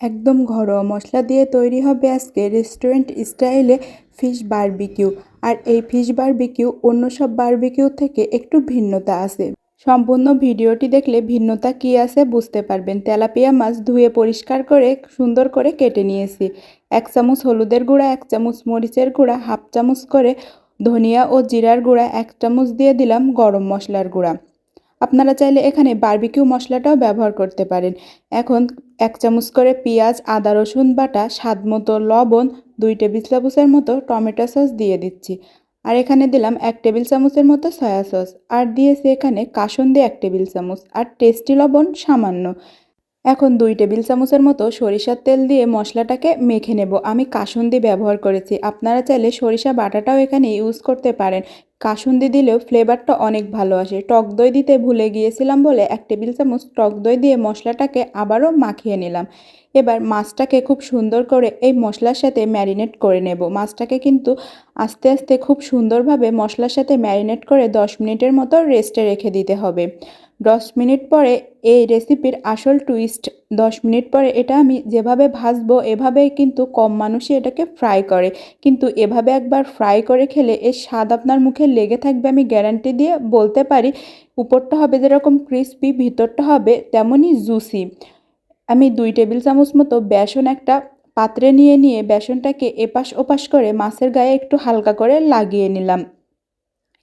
একদম ঘরোয়া মশলা দিয়ে তৈরি হবে আজকে রেস্টুরেন্ট স্টাইলে ফিশ বারবিকিউ। আর এই ফিশ বারবিকিউ অন্য সব বারবিকিউ থেকে একটু ভিন্নতা আছে। সম্পূর্ণ ভিডিওটি দেখলে ভিন্নতা কী আছে বুঝতে পারবেন। তেলাপিয়া মাছ ধুয়ে পরিষ্কার করে, সুন্দর করে কেটে নিয়েছি। এক চামচ হলুদের গুঁড়া, এক চামচ মরিচের গুঁড়া, হাফ চামচ করে ধনিয়া ও জিরার গুঁড়া, এক চামচ দিয়ে দিলাম গরম মশলার গুঁড়া। আপনারা চাইলে এখানে বারবিকিউ মশলাটাও ব্যবহার করতে পারেন। এখন এক চামচ করে পেঁয়াজ, আদা, রসুন বাটা, স্বাদ মতো লবণ, দুই টেবিল চামচের মতো টমেটো সস দিয়ে দিচ্ছি। আর এখানে দিলাম এক টেবিল চামচের মতো সয়া সস। আর দিয়েছি এখানে কাসন্দি এক টেবিল চামচ। আর টেস্টি লবণ সামান্য। এখন দুই টেবিল চামচের মতো সরিষার তেল দিয়ে মশলাটাকে মেখে নেব। আমি কাসুন্দি ব্যবহার করেছি। আপনারা চাইলে সরিষা বাটাটাও এখানে ইউজ করতে পারেন। কাসুন্দি দিলেও ফ্লেভারটা অনেক ভালো আসে। টক দই দিতে ভুলে গিয়েছিলাম বলে এক টেবিল চামচ টক দই দিয়ে মশলাটাকে আবারও মাখিয়ে নিলাম। এবার মাছটাকে খুব সুন্দর করে এই মশলার সাথে ম্যারিনেট করে নেব। মাছটাকে কিন্তু আস্তে আস্তে খুব সুন্দরভাবে মশলার সাথে ম্যারিনেট করে দশ মিনিটের মতো রেস্টে রেখে দিতে হবে। দশ মিনিট পরে এই রেসিপির আসল টুইস্ট, দশ মিনিট পরে এটা আমি যেভাবে ভাজবো, এভাবেই কিন্তু কম মানুষই এটাকে ফ্রাই করে। কিন্তু এভাবে একবার ফ্রাই করে খেলে এর স্বাদ আপনার মুখে লেগে থাকবে আমি গ্যারান্টি দিয়ে বলতে পারি, উপরটা হবে যেরকম ক্রিসপি ভিতরটা হবে তেমনই জুসি আমি দুই টেবিল চামচ মতো বেসন একটা পাত্রে নিয়ে নিয়ে বেসনটাকে এপাশ ওপাশ করে মাছের গায়ে একটু হালকা করে লাগিয়ে নিলাম।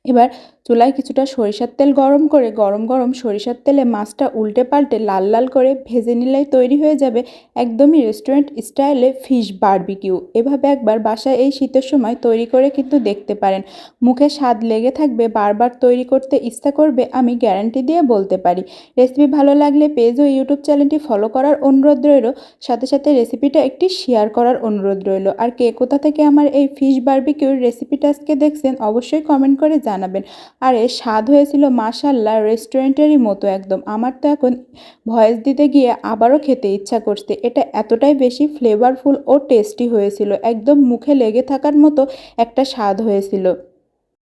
এবার চুলায় কিছুটা সরিষার তেল গরম করে গরম গরম সরিষার তেলে মাছটা উল্টে পাল্টে লাল লাল করে ভেজে নিলেই তৈরি হয়ে যাবে একদমই রেস্টুরেন্ট স্টাইলে ফিশ বারবিকিউ এভাবে একবার বাসায় এই শীতের সময় তৈরি করে কিন্তু দেখতে পারেন। মুখে স্বাদ লেগে থাকবে, বারবার তৈরি করতে ইচ্ছা করবে, আমি গ্যারান্টি দিয়ে বলতে পারি। রেসিপি ভালো লাগলে পেজ ও ইউটিউব চ্যানেলটি ফলো করার অনুরোধ রইল। সাথে সাথে রেসিপিটা একটি শেয়ার করার অনুরোধ রইল। আর কে কোথা থেকে আমার এই ফিশ বারবিকিউর রেসিপিটা আজকে দেখছেন, অবশ্যই কমেন্ট করে জানাবেন। আর এর স্বাদ হয়েছিল মাসাল্লা রেস্টুরেন্টেরই মতো একদম। আমার তো এখন ভয়েস দিতে গিয়ে আবারও খেতে ইচ্ছা করছে। এটা এতটাই বেশি ফ্লেভারফুল ও টেস্টি হয়েছিল। একদম মুখে লেগে থাকার মতো একটা স্বাদ হয়েছিল।